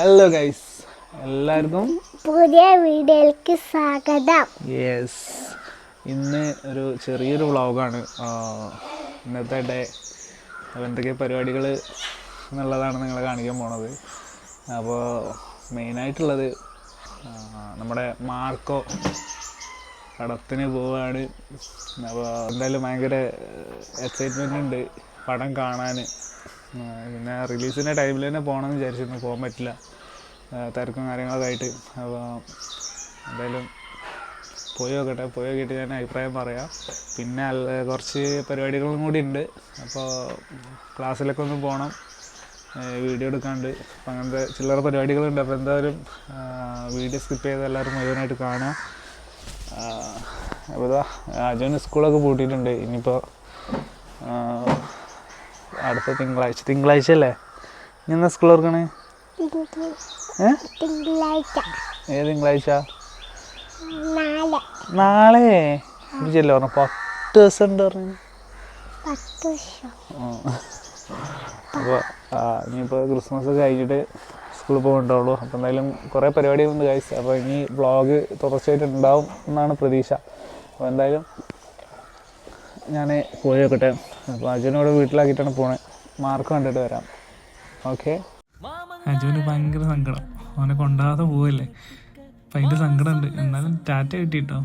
Hello guys എല്ലാവർക്കും പുതിയ വീഡിയോയിലേക്ക് സ്വാഗതം. യെസ് ഇന്ന് ഒരു ചെറിയൊരു വ്ളോഗാണ്. ഇന്നത്തെ ഡേ. എന്തൊക്കെ പരിപാടികൾ എന്നുള്ളതാണ് നിങ്ങളെ കാണിക്കാൻ പോണത്. അപ്പോൾ മെയിനായിട്ടുള്ളത് നമ്മുടെ മാർക്കോ പടത്തിന് പോവാണ്. അപ്പോൾ എന്തായാലും ഭയങ്കര എക്സൈറ്റ്മെന്റ് ഉണ്ട്. പടം കാണാൻ. പിന്നെ റിലീസിന്റെ ടൈമിൽ തന്നെ പോകണമെന്ന് വിചാരിച്ചിരുന്നു. പോകാൻ പറ്റില്ല. തിരക്കും കാര്യങ്ങളൊക്കെ ആയിട്ട്. അപ്പോൾ എന്തായാലും പോയി നോക്കട്ടെ. പോയി നോക്കിയിട്ട് ഞാൻ അഭിപ്രായം പറയാം. പിന്നെ കുറച്ച് പരിപാടികളും കൂടി ഉണ്ട്. അപ്പോൾ ക്ലാസ്സിലൊക്കെ ഒന്ന് പോകണം. വീഡിയോ എടുക്കാണ്ട്. അപ്പം അങ്ങനത്തെ ചില്ലറ പരിപാടികളുണ്ട്. അപ്പോൾ എന്തായാലും വീഡിയോ സ്കിപ്പ് ചെയ്ത് എല്ലാവരും മുഴുവനായിട്ട് കാണുക. അപ്പോൾ അജുവിന് സ്കൂളൊക്കെ പൂട്ടിയിട്ടുണ്ട്. ഇനിയിപ്പോൾ അടുത്ത തിങ്കളാഴ്ച. തിങ്കളാഴ്ച അല്ലേ ഇനി എന്നാ സ്കൂൾ ഓർക്കണേ ഏത് തിങ്കളാഴ്ച. നാളെ. ചെല്ലോ പറഞ്ഞു? പത്ത് ദിവസം ഉണ്ട് പറഞ്ഞു. അപ്പോൾ ഇനിയിപ്പോൾ ക്രിസ്മസ് കഴിഞ്ഞിട്ട് സ്കൂളിൽ പോകണ്ടുള്ളൂ അപ്പോൾ എന്തായാലും കുറേ പരിപാടികളുണ്ട് കഴിച്ച് അപ്പോൾ ഇനി വ്ളോഗ് തുടർച്ചയായിട്ട് ഉണ്ടാവും എന്നാണ് പ്രതീക്ഷ. അപ്പോൾ എന്തായാലും ഞാൻ പോയി നോക്കട്ടെ. അപ്പോൾ അജുനോട് വീട്ടിലാക്കിയിട്ടാണ് പോണേ. മാർക്ക് കണ്ടിട്ട് വരാം. ഓക്കെ അജുവിന് ഭയങ്കര സങ്കടം. അവനെ കൊണ്ടാകാതെ പോവല്ലേ? അപ്പം അതിന്റെ സങ്കടമുണ്ട് എന്നാലും ടാറ്റ കിട്ടിട്ടോ?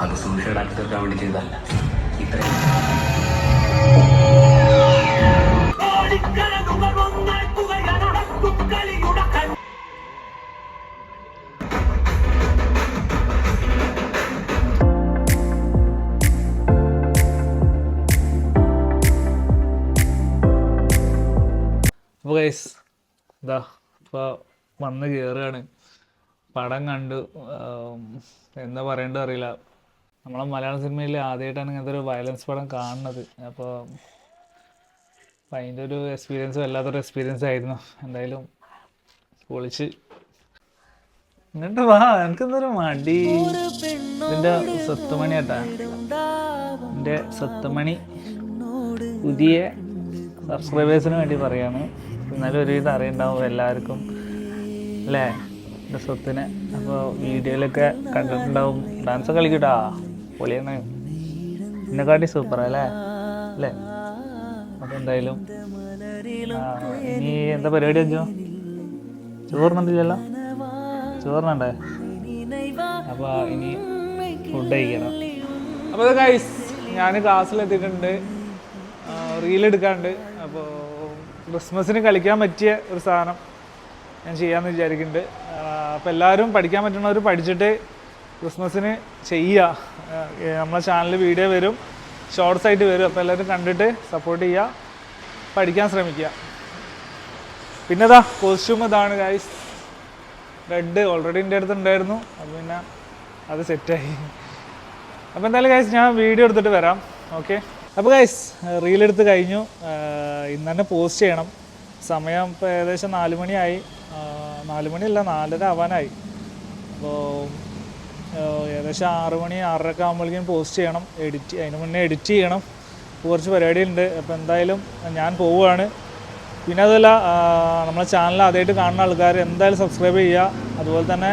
അത് സൂസൈഡ് ആക്കി തീർക്കാൻ വേണ്ടി ചെയ്തതല്ല. ഇത്രയും. വന്ന് കയറുകയാണ് പടം കണ്ടു എന്താ പറയേണ്ടത് നമ്മളെ മലയാള സിനിമയിൽ ആദ്യമായിട്ടാണ് ഇങ്ങനത്തെ ഒരു വയലൻസ് പടം കാണുന്നത്. അപ്പോൾ അപ്പം അതിന്റെ ഒരു എക്സ്പീരിയൻസ് വല്ലാത്തൊരു എക്സ്പീരിയൻസ് ആയിരുന്നു. എന്തായാലും പൊളിച്ച്. എന്നിട്ട് വാ എനിക്കെന്തൊരു മടി. ഇതിന്റെ സത്തുമണി കേട്ടാ. എന്റെ സത്തുമണി പുതിയ സബ്സ്ക്രൈബേഴ്സിന് വേണ്ടി പറയാണ്. എന്നാലും ഒരുവിധം അറിയുണ്ടാവും എല്ലാവർക്കും. അല്ലേ? എന്റെ സ്വത്തിനെ. അപ്പോൾ വീഡിയോയിലൊക്കെ കണ്ടിട്ടുണ്ടാവും. ഡാൻസ് കളിക്കട്ടാ? പൊളിയാണ് എന്നെക്കാട്ടി സൂപ്പർ അല്ലേ? അല്ലേ? ആ, ഇനി എന്താ പരിപാടി അഞ്ചോ? ചോറിനുണ്ടല്ലോ ചോറിനുണ്ടേ അപ്പോൾ ഇനി ഫുഡ് കഴിക്കണം. അപ്പോൾ ഗൈസ് ഞാൻ ക്ലാസ്സിലെത്തിയിട്ടുണ്ട് റീൽ എടുക്കാണ്ട്. അപ്പോൾ ക്രിസ്മസിന് കളിക്കാൻ പറ്റിയ ഒരു സാധനം ഞാൻ ചെയ്യാന്ന് വിചാരിക്കുന്നുണ്ട് അപ്പോൾ എല്ലാവരും പഠിക്കാൻ പറ്റുന്നവർ പഠിച്ചിട്ട് ക്രിസ്മസിന് ചെയ്യുക നമ്മളെ ചാനലിൽ വീഡിയോ വരും. ഷോർട്സ് ആയിട്ട് വരും. അപ്പോൾ എല്ലാവരും കണ്ടിട്ട് സപ്പോർട്ട് ചെയ്യുക പഠിക്കാൻ ശ്രമിക്കുക പിന്നെ കോസ്റ്റ്യൂം ഇതാണ് ഗൈസ് റെഡ് ഓൾറെഡി എന്റെ അടുത്ത് ഉണ്ടായിരുന്നു. അപ്പോൾ പിന്നെ അത് സെറ്റായി അപ്പോൾ എന്തായാലും ഗൈസ് ഞാൻ വീഡിയോ എടുത്തിട്ട് വരാം. ഓക്കെ അപ്പോൾ ഗൈസ് റീൽ എടുത്ത് കഴിഞ്ഞു. ഇന്ന് തന്നെ പോസ്റ്റ് ചെയ്യണം. സമയം ഇപ്പോൾ ഏകദേശം നാല് മണിയായി. മണിയല്ല നാലര ആവാനായി. അപ്പോൾ ഏകദേശം ആറ് മണി ആറരക്കെ ആകുമ്പോഴേക്കും പോസ്റ്റ് ചെയ്യണം. എഡിറ്റ് അതിന് മുന്നേ എഡിറ്റ് ചെയ്യണം. കുറച്ച് പരിപാടിയുണ്ട് അപ്പോൾ എന്തായാലും ഞാൻ പോവുകയാണ്. പിന്നെ അതല്ല നമ്മളെ ചാനൽ ആദ്യമായിട്ട് കാണുന്ന ആൾക്കാർ എന്തായാലും സബ്സ്ക്രൈബ് ചെയ്യുക. അതുപോലെ തന്നെ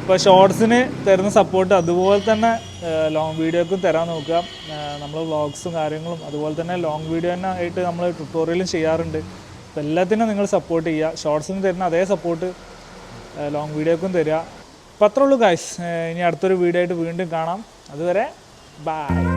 ഇപ്പോൾ ഷോർട്സിന് തരുന്ന സപ്പോർട്ട് അതുപോലെ തന്നെ ലോങ് വീഡിയോക്കും തരാൻ നോക്കുക. നമ്മൾ വ്ളോഗ്സും കാര്യങ്ങളും അതുപോലെ തന്നെ ലോങ് വീഡിയോ തന്നെ ആയിട്ട് നമ്മൾ ട്യൂട്ടോറിയലും ചെയ്യാറുണ്ട്. അപ്പോൾ എല്ലാത്തിനും നിങ്ങൾ സപ്പോർട്ട് ചെയ്യുക. ഷോർട്സിന് തരുന്ന അതേ സപ്പോർട്ട് ലോങ് വീഡിയോക്കും തരിക. അപ്പോൾ അത്രേ ഉള്ളൂ ഗായ്സ് ഇനി അടുത്തൊരു വീഡിയോ ആയിട്ട് വീണ്ടും കാണാം. അതുവരെ ബൈ